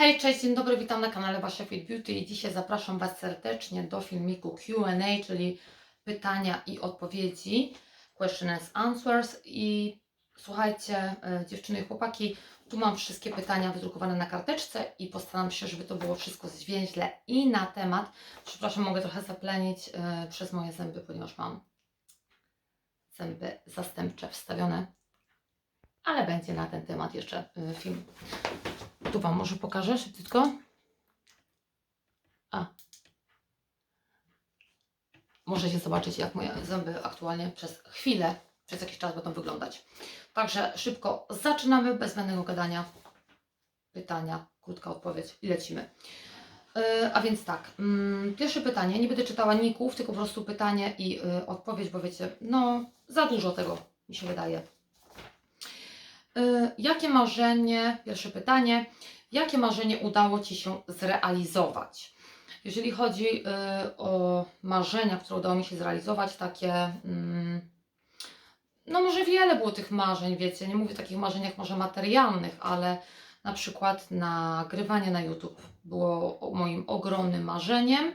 Hej, cześć, dzień dobry, witam na kanale Wasze Fit Beauty i dzisiaj zapraszam Was serdecznie do filmiku Q&A, czyli pytania i odpowiedzi, question and answers i słuchajcie, e, dziewczyny i chłopaki, tu mam wszystkie pytania wydrukowane na karteczce i postaram się, żeby to było wszystko zwięźle i na temat. Przepraszam, mogę trochę zaplenić e, przez moje zęby, ponieważ mam zęby zastępcze wstawione, ale będzie na ten temat jeszcze e, film. Tu Wam może pokażę szybciutko. A. Możecie zobaczyć, jak moje zęby aktualnie przez chwilę, przez jakiś czas będą wyglądać. Także szybko zaczynamy, bez zbędnego gadania. Pytania, krótka odpowiedź i lecimy. Yy, a więc tak, mm, pierwsze pytanie, nie będę czytała ników, tylko po prostu pytanie i yy, odpowiedź, bo wiecie, no za dużo tego mi się wydaje. Y, Jakie marzenie, pierwsze pytanie, jakie marzenie udało Ci się zrealizować? Jeżeli chodzi y, o marzenia, które udało mi się zrealizować, takie, mm, no może wiele było tych marzeń, wiecie, nie mówię takich marzeniach może materialnych, ale na przykład nagrywanie na YouTube było o- moim ogromnym marzeniem.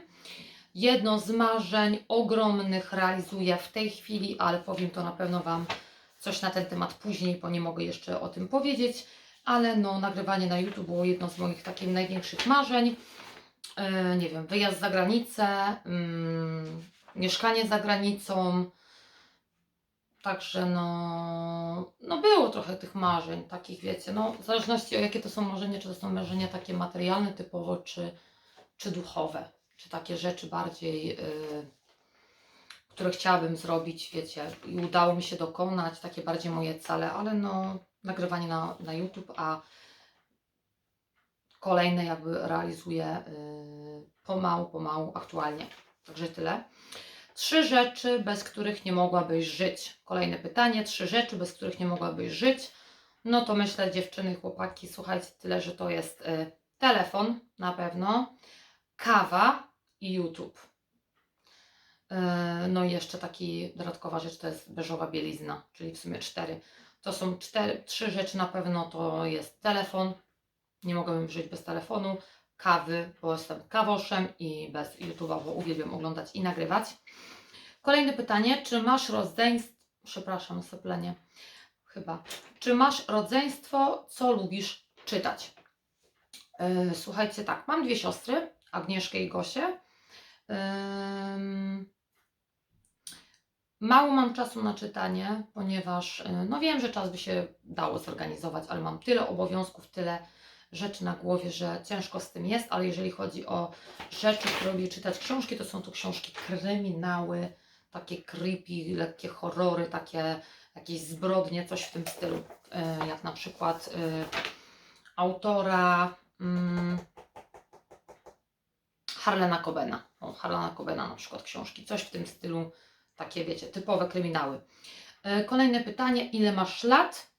Jedno z marzeń ogromnych realizuję w tej chwili, ale powiem to na pewno Wam coś na ten temat później, bo nie mogę jeszcze o tym powiedzieć, ale no, nagrywanie na YouTube było jedno z moich takich największych marzeń. E, nie wiem, wyjazd za granicę, mm, mieszkanie za granicą. Także no, no było trochę tych marzeń, takich wiecie, no w zależności o jakie to są marzenia, czy to są marzenia takie materialne typowo, czy, czy duchowe, czy takie rzeczy bardziej, y, które chciałabym zrobić, wiecie, i udało mi się dokonać, takie bardziej moje cele, ale no nagrywanie na, na YouTube, a kolejne jakby realizuję y, pomału, pomału aktualnie. Także tyle. Trzy rzeczy, bez których nie mogłabyś żyć. Kolejne pytanie. Trzy rzeczy, bez których nie mogłabyś żyć. No to myślę, dziewczyny, chłopaki, słuchajcie, tyle, że to jest y, telefon na pewno, kawa i YouTube. Y, no i jeszcze taki dodatkowa rzecz to jest beżowa bielizna, czyli w sumie cztery. To są cztery, trzy rzeczy na pewno, to jest telefon, nie mogłabym żyć bez telefonu, kawy, bo jestem kawoszem i bez YouTube'a, bo uwielbiam oglądać i nagrywać. Kolejne pytanie, czy masz rodzeństwo, przepraszam, soplenie, chyba, czy masz rodzeństwo, co lubisz czytać? Yy, słuchajcie, tak, mam dwie siostry, Agnieszkę i Gosię. Ym, Mało mam czasu na czytanie, ponieważ y, no wiem, że czas by się dało zorganizować, ale mam tyle obowiązków, tyle rzeczy na głowie, że ciężko z tym jest, ale jeżeli chodzi o rzeczy, które lubię czytać książki, to są to książki kryminały, takie creepy, lekkie horrory, takie jakieś zbrodnie, coś w tym stylu, y, jak na przykład y, autora mm, Harlena Cobena, o, Harlena Cobena na przykład książki, coś w tym stylu, takie wiecie, typowe kryminały. E, Kolejne pytanie, ile masz lat?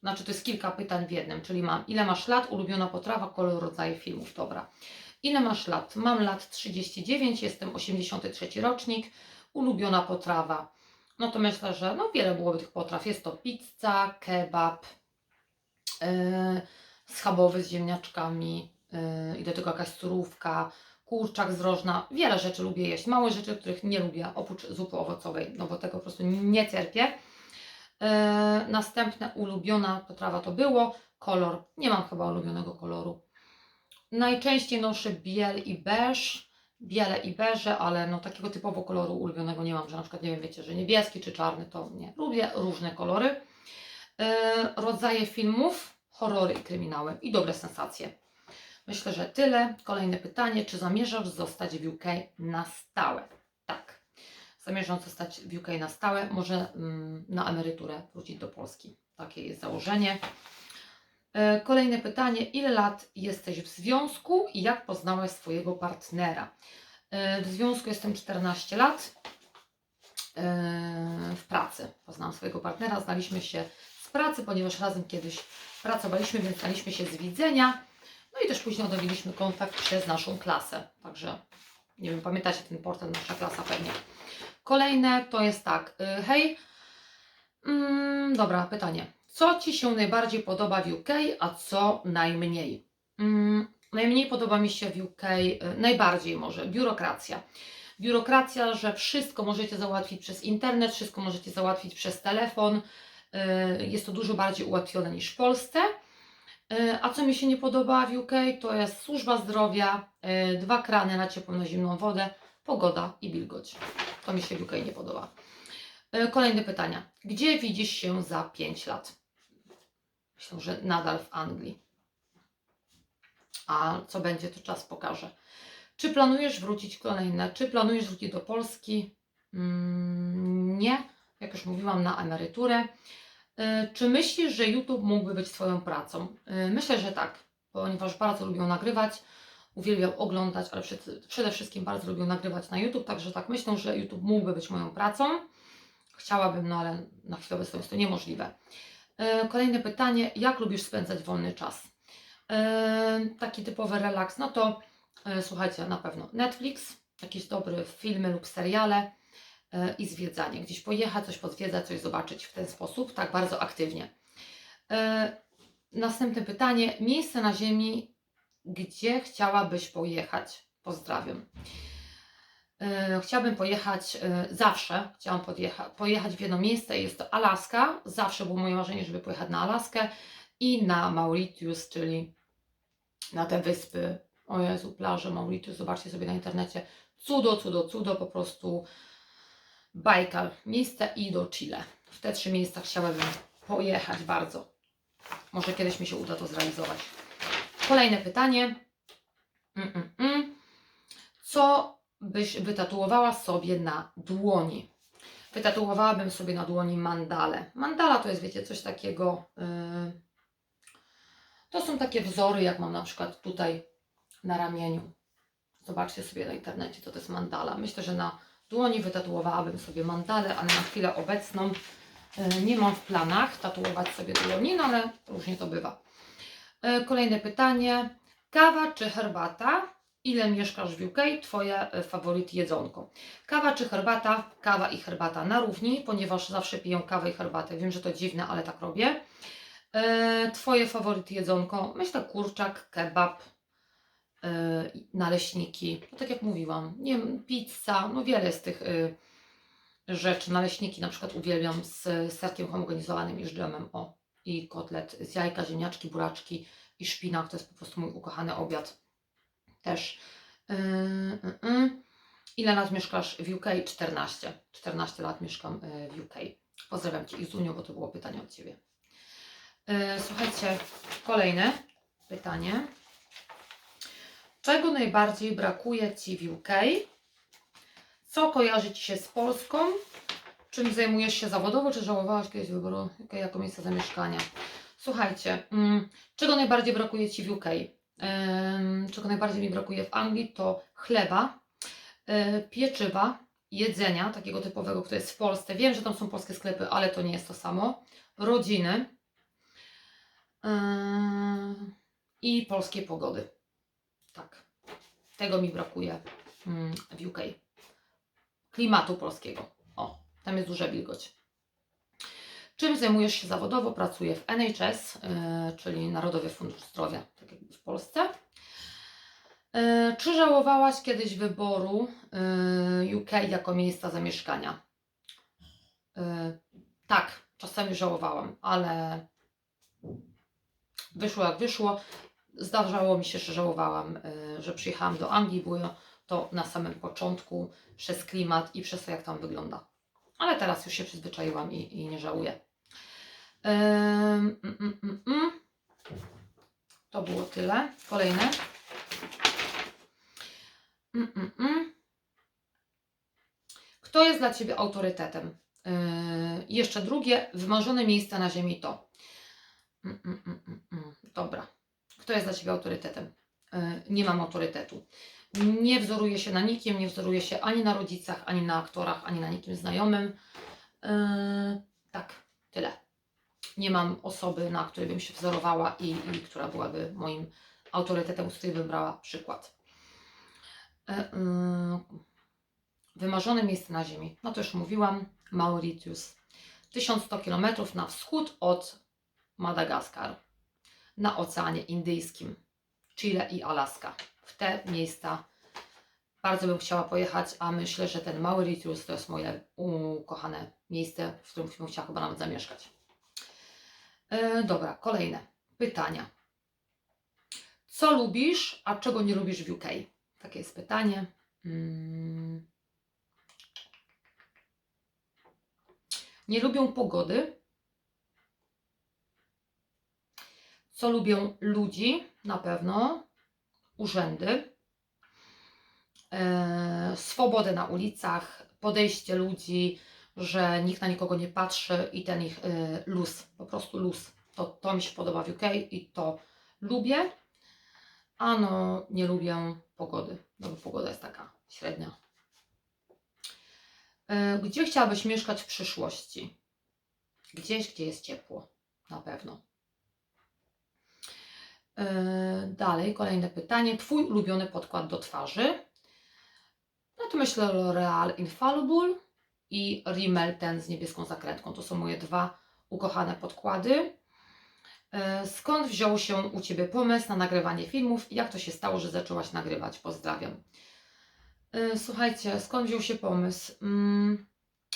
Znaczy to jest kilka pytań w jednym, czyli mam ile masz lat, ulubiona potrawa, kolor, rodzaje filmów, dobra. Ile masz lat? Mam lat 39, jestem 83 rocznik, ulubiona potrawa. No to myślę, że no wiele byłoby tych potraw. Jest to pizza, kebab, yy, schabowy z ziemniaczkami yy, i do tego jakaś surówka, kurczak z rożna. Wiele rzeczy lubię jeść. Małe rzeczy, których nie lubię, oprócz zupy owocowej, no bo tego po prostu nie cierpię. E, następne ulubiona potrawa to było kolor. Nie mam chyba ulubionego koloru. Najczęściej noszę biel i beż. Biele i beże, ale no takiego typowo koloru ulubionego nie mam, że na przykład nie wiem, wiecie, że niebieski czy czarny to nie. Lubię różne kolory. E, rodzaje filmów, horrory i kryminały i dobre sensacje. Myślę, że tyle. Kolejne pytanie, czy zamierzasz zostać w UK na stałe? Tak. Zamierzam zostać w UK na stałe, może mm, na emeryturę wrócić do Polski. Takie jest założenie. E, Kolejne pytanie, ile lat jesteś w związku i jak poznałaś swojego partnera? E, W związku jestem 14 lat. E, W pracy poznałam swojego partnera, znaliśmy się z pracy, ponieważ razem kiedyś pracowaliśmy, więc znaliśmy się z widzenia. No i też później odnowiliśmy kontakt przez naszą klasę. Także nie wiem, pamiętacie ten portal, nasza klasa pewnie. Kolejne to jest tak. y, Hej, mm, dobra, pytanie. Co Ci się najbardziej podoba w UK, a co najmniej? Mm, najmniej podoba mi się w UK, y, najbardziej może, biurokracja. Biurokracja, że wszystko możecie załatwić przez internet, wszystko możecie załatwić przez telefon. y, Jest to dużo bardziej ułatwione niż w Polsce. Y, A co mi się nie podoba w UK, to jest służba zdrowia, y, dwa krany na ciepłą, na zimną wodę, pogoda i wilgoć. To mi się w UK nie podoba. Y, Kolejne pytania. Gdzie widzisz się za 5 lat? Myślę, że nadal w Anglii. A co będzie, to czas pokaże. Czy planujesz wrócić kolejne? Czy planujesz wrócić do Polski? Mm, nie, jak już mówiłam, na emeryturę. Y, Czy myślisz, że YouTube mógłby być Twoją pracą? Y, Myślę, że tak, ponieważ bardzo lubią nagrywać, uwielbiam oglądać, ale przed, przede wszystkim bardzo lubią nagrywać na YouTube, także tak myślę, że YouTube mógłby być moją pracą. Chciałabym, no ale na chwilę obecną jest to niemożliwe. Y, Kolejne pytanie, jak lubisz spędzać wolny czas? Taki typowy relaks, no to słuchajcie, na pewno Netflix, jakieś dobre filmy lub seriale i zwiedzanie. Gdzieś pojechać, coś pozwiedzać, coś zobaczyć w ten sposób, tak bardzo aktywnie. Y, Następne pytanie, miejsce na ziemi, gdzie chciałabyś pojechać? Pozdrawiam. Y, Chciałabym pojechać zawsze, chciałam pojechać w jedno miejsce, jest to Alaska. Zawsze było moje marzenie, żeby pojechać na Alaskę i na Mauritius, czyli na te wyspy. O Jezu, plaże Mauritius, zobaczcie sobie na internecie. Cudo, cudo, cudo, po prostu Bajkal, miejsce i do Chile. W te trzy miejsca chciałabym pojechać bardzo. Może kiedyś mi się uda to zrealizować. Kolejne pytanie. Mm, mm, mm. Co byś wytatuowała sobie na dłoni? Wytatuowałabym sobie na dłoni mandalę. Mandala to jest, wiecie, coś takiego. Yy... To są takie wzory, jak mam na przykład tutaj na ramieniu. Zobaczcie sobie na internecie, co to jest mandala. Myślę, że na dłoni wytatuowałabym sobie mandalę, ale na chwilę obecną yy, nie mam w planach tatuować sobie dłoni, no ale różnie to bywa. Yy, Kolejne pytanie. Kawa czy herbata? Ile mieszkasz w UK? Twoje e, faworyt jedzonko. Kawa czy herbata? Kawa i herbata na równi, ponieważ zawsze piję kawę i herbatę. Wiem, że to dziwne, ale tak robię. E, twoje faworyt jedzonko? Myślę kurczak, kebab, e, naleśniki. No, tak jak mówiłam, nie pizza, no wiele z tych e, rzeczy. Naleśniki na przykład uwielbiam z serkiem homogenizowanym i z dżemem. O, i kotlet z jajka, ziemniaczki, buraczki i szpinak. To jest po prostu mój ukochany obiad też. Yy. Ile lat mieszkasz w UK? 14. 14 lat mieszkam w UK. Pozdrawiam Cię Izuniu, bo to było pytanie od Ciebie. Słuchajcie, kolejne pytanie. Czego najbardziej brakuje Ci w UK? Co kojarzy Ci się z Polską? Czym zajmujesz się zawodowo? Czy żałowałaś kiedyś wyboru jako miejsca zamieszkania? Słuchajcie, mm, czego najbardziej brakuje Ci w UK? Czego najbardziej mi brakuje w Anglii, to chleba, e, pieczywa, jedzenia takiego typowego, które jest w Polsce. Wiem, że tam są polskie sklepy, ale to nie jest to samo. Rodziny em, i polskiej pogody. Tego mi brakuje mm, w UK. Klimatu polskiego. O, tam jest duża wilgoć. Czym zajmujesz się zawodowo? Pracuję w NHS, yy, czyli Narodowy Fundusz Zdrowia, tak jak w Polsce. Yy, czy żałowałaś kiedyś wyboru yy, UK jako miejsca zamieszkania? Yy, tak, czasami żałowałam, ale wyszło jak wyszło. Zdarzało mi się, że żałowałam, yy, że przyjechałam do Anglii. Było to na samym początku przez klimat i przez to, jak tam wygląda. Ale teraz już się przyzwyczaiłam i, i nie żałuję. Ym, mm, mm, mm, mm. To było tyle. Kolejne. Mm, mm, mm. Kto jest dla Ciebie autorytetem? Yy, jeszcze drugie, wymarzone miejsce na ziemi to. Mm, mm, mm, mm, mm. Dobra. Kto jest dla Ciebie autorytetem? Yy, nie mam autorytetu. Nie wzoruję się na nikim, nie wzoruję się ani na rodzicach, ani na aktorach, ani na nikim znajomym. Yy, tak, tyle. Nie mam osoby, na której bym się wzorowała i, i która byłaby moim autorytetem, z której bym brała przykład. Yy. Wymarzone miejsce na Ziemi. No to już mówiłam, Mauritius. 1100 km na wschód od Madagaskar, na Oceanie Indyjskim. Chile i Alaska. W te miejsca bardzo bym chciała pojechać, a myślę, że ten mały Ritus to jest moje ukochane miejsce, w którym bym chciała chyba nawet zamieszkać. E, dobra, kolejne pytania. Co lubisz, a czego nie lubisz w UK? Takie jest pytanie. Mm. Nie lubią pogody. Co lubią ludzi? Na pewno. Urzędy. E, swobodę na ulicach, podejście ludzi, że nikt na nikogo nie patrzy i ten ich e, luz, po prostu luz. To, to mi się podoba w UK i to lubię. A no, nie lubię pogody, no bo pogoda jest taka średnia. E, Gdzie chciałabyś mieszkać w przyszłości? Gdzieś, gdzie jest ciepło, na pewno. E, Dalej, kolejne pytanie. Twój ulubiony podkład do twarzy? No to myślę L'Oreal Infallible i Rimmel ten z niebieską zakrętką. To są moje dwa ukochane podkłady. E, Skąd wziął się u Ciebie pomysł na nagrywanie filmów? Jak to się stało, że zaczęłaś nagrywać? Pozdrawiam. E, Słuchajcie, skąd wziął się pomysł? Mm,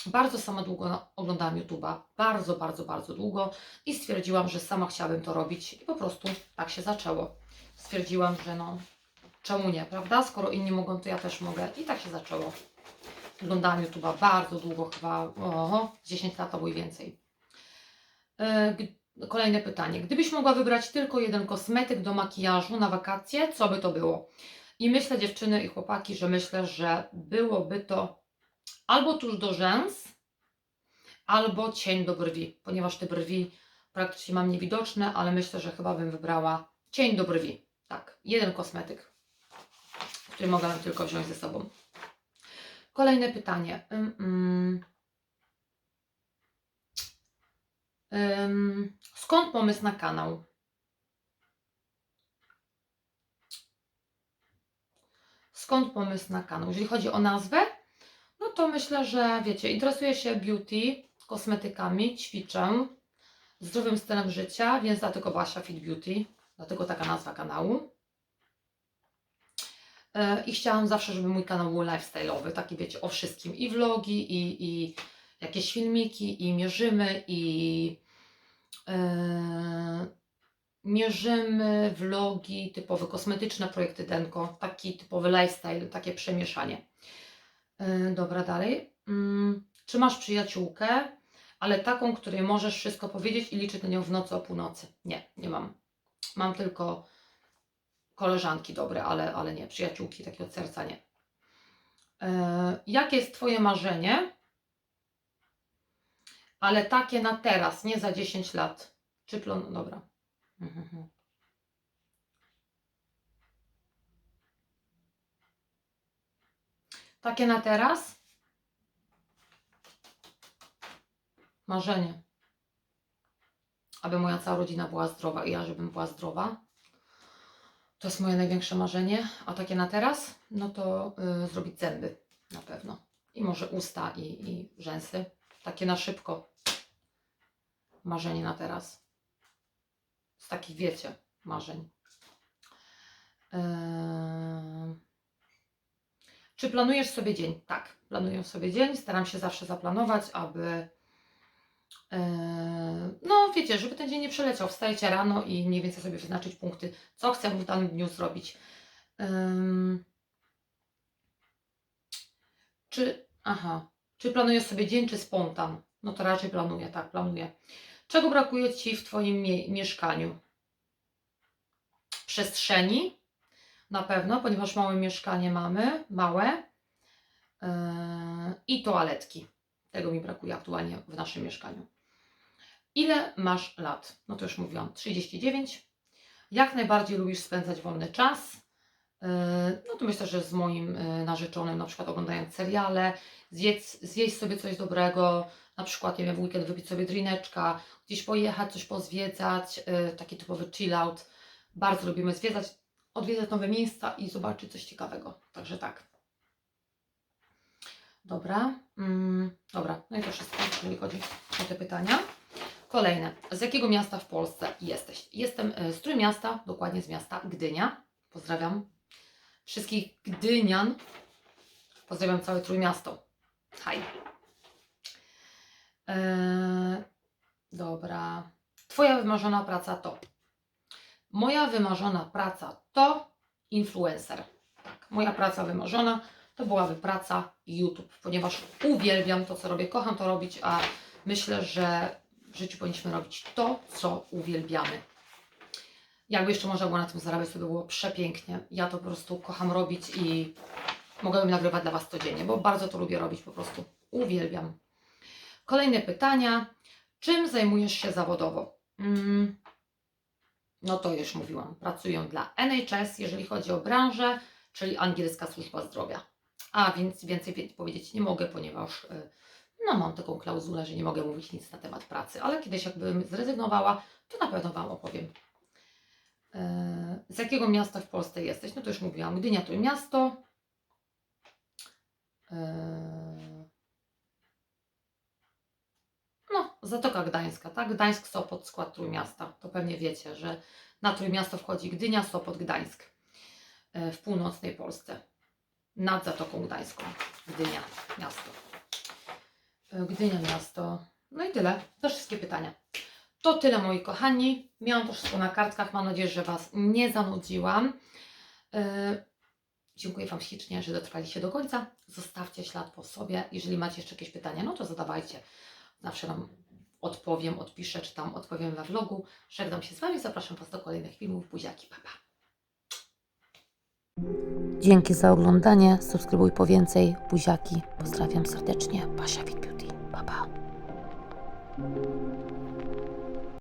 bardzo sama długo oglądałam YouTube'a. Bardzo, bardzo, bardzo długo. I stwierdziłam, że sama chciałabym to robić. I po prostu tak się zaczęło. Stwierdziłam, że no, czemu nie, prawda? Skoro inni mogą, to ja też mogę. I tak się zaczęło. Oglądałam YouTube'a bardzo długo, chyba oho, 10 lat albo i więcej. G- Kolejne pytanie. Gdybyś mogła wybrać tylko jeden kosmetyk do makijażu na wakacje, co by to było? I myślę, dziewczyny i chłopaki, że myślę, że byłoby to albo tuż do rzęs, albo cień do brwi, ponieważ te brwi praktycznie mam niewidoczne, ale myślę, że chyba bym wybrała cień do brwi. Tak, jeden kosmetyk, który mogę tylko wziąć ze sobą. Kolejne pytanie. Ym. Ym, skąd pomysł na kanał? Skąd pomysł na kanał? Jeżeli chodzi o nazwę, no to myślę, że wiecie, interesuję się beauty, kosmetykami, ćwiczę, zdrowym stylem życia, więc dlatego Basia Fit Beauty, dlatego taka nazwa kanału. E, I chciałam zawsze, żeby mój kanał był lifestyle'owy, taki wiecie, o wszystkim. I vlogi, i, i jakieś filmiki, i mierzymy, i e, mierzymy, vlogi, typowe kosmetyczne projekty Denko, taki typowy lifestyle, takie przemieszanie. E, dobra, dalej. Mm, czy masz przyjaciółkę, ale taką, której możesz wszystko powiedzieć i liczyć na nią w nocy o północy? Nie, nie mam. Mam tylko koleżanki dobre, ale, ale nie, przyjaciółki takie od serca nie. E, jakie jest Twoje marzenie? Ale takie na teraz, nie za 10 lat. Czy plon... Dobra. Mhm, Takie na teraz? Marzenie. Aby moja cała rodzina była zdrowa i ja, żebym była zdrowa. To jest moje największe marzenie. A takie na teraz? No to y, zrobić zęby na pewno. I może usta i, i rzęsy. Takie na szybko. Marzenie na teraz. Z takich, wiecie, marzeń. Czy planujesz sobie dzień? Tak, planuję sobie dzień. Staram się zawsze zaplanować, aby. e, No, wiecie, żeby ten dzień nie przeleciał. Wstajecie rano i mniej więcej sobie wyznaczyć punkty, co chcę w danym dniu zrobić. Czy. Aha. Czy planujesz sobie dzień, czy spontan? No to raczej planuję, tak, planuję. Czego brakuje Ci w Twoim mie- mieszkaniu? Przestrzeni, na pewno, ponieważ małe mieszkanie mamy, małe. Yy, I toaletki. Tego mi brakuje aktualnie w naszym mieszkaniu. Ile masz lat? No to już mówiłam, 39. Jak najbardziej lubisz spędzać wolny czas? Yy, No to myślę, że z moim yy, narzeczonym, na przykład oglądając seriale, zjedz, zjeść sobie coś dobrego, na przykład, nie wiem, w weekend wypić sobie drineczka, gdzieś pojechać, coś pozwiedzać, yy, taki typowy chill out. Bardzo lubimy zwiedzać, odwiedzać nowe miejsca i zobaczyć coś ciekawego. Także tak. Dobra. Mm, dobra, no i to wszystko, jeżeli chodzi o te pytania. Kolejne. Z jakiego miasta w Polsce jesteś? Jestem y, z Trójmiasta, dokładnie z miasta Gdynia. Pozdrawiam. Wszystkich Gdynian. Pozdrawiam całe Trójmiasto. Haj. Eee, dobra. Twoja wymarzona praca to. Moja wymarzona praca to influencer. Tak, moja praca wymarzona to byłaby praca YouTube, ponieważ uwielbiam to, co robię, kocham to robić, a myślę, że w życiu powinniśmy robić to, co uwielbiamy. Jakby jeszcze można było na tym zarabiać, to by było przepięknie. Ja to po prostu kocham robić i mogłabym nagrywać dla Was codziennie, bo bardzo to lubię robić, po prostu uwielbiam. Kolejne pytania. Czym zajmujesz się zawodowo? Mm, no to już mówiłam. Pracuję dla NHS, jeżeli chodzi o branżę, czyli angielska służba zdrowia. A więc więcej wie- powiedzieć nie mogę, ponieważ y, no, mam taką klauzulę, że nie mogę mówić nic na temat pracy, ale kiedyś jakbym zrezygnowała, to na pewno Wam opowiem. E, Z jakiego miasta w Polsce jesteś? No to już mówiłam. Gdynia to miasto. E, No, Zatoka Gdańska, tak? Gdańsk, Sopot, skład Trójmiasta. To pewnie wiecie, że na Trójmiasto wchodzi Gdynia, Sopot, Gdańsk e, w północnej Polsce. Nad Zatoką Gdańską. Gdynia, miasto. E, Gdynia, miasto. No i tyle. To wszystkie pytania. To tyle, moi kochani. Miałam to wszystko na kartkach. Mam nadzieję, że Was nie zanudziłam. E, Dziękuję Wam ślicznie, że dotrwaliście do końca. Zostawcie ślad po sobie. Jeżeli macie jeszcze jakieś pytania, no to zadawajcie. Zawsze nam odpowiem, odpiszę, czy tam odpowiem we vlogu. Żegnam się z Wami, zapraszam Was do kolejnych filmów. Buziaki, papa. Dzięki za oglądanie. Subskrybuj po więcej. Buziaki. Pozdrawiam serdecznie. Basia Fit Beauty. Pa, pa.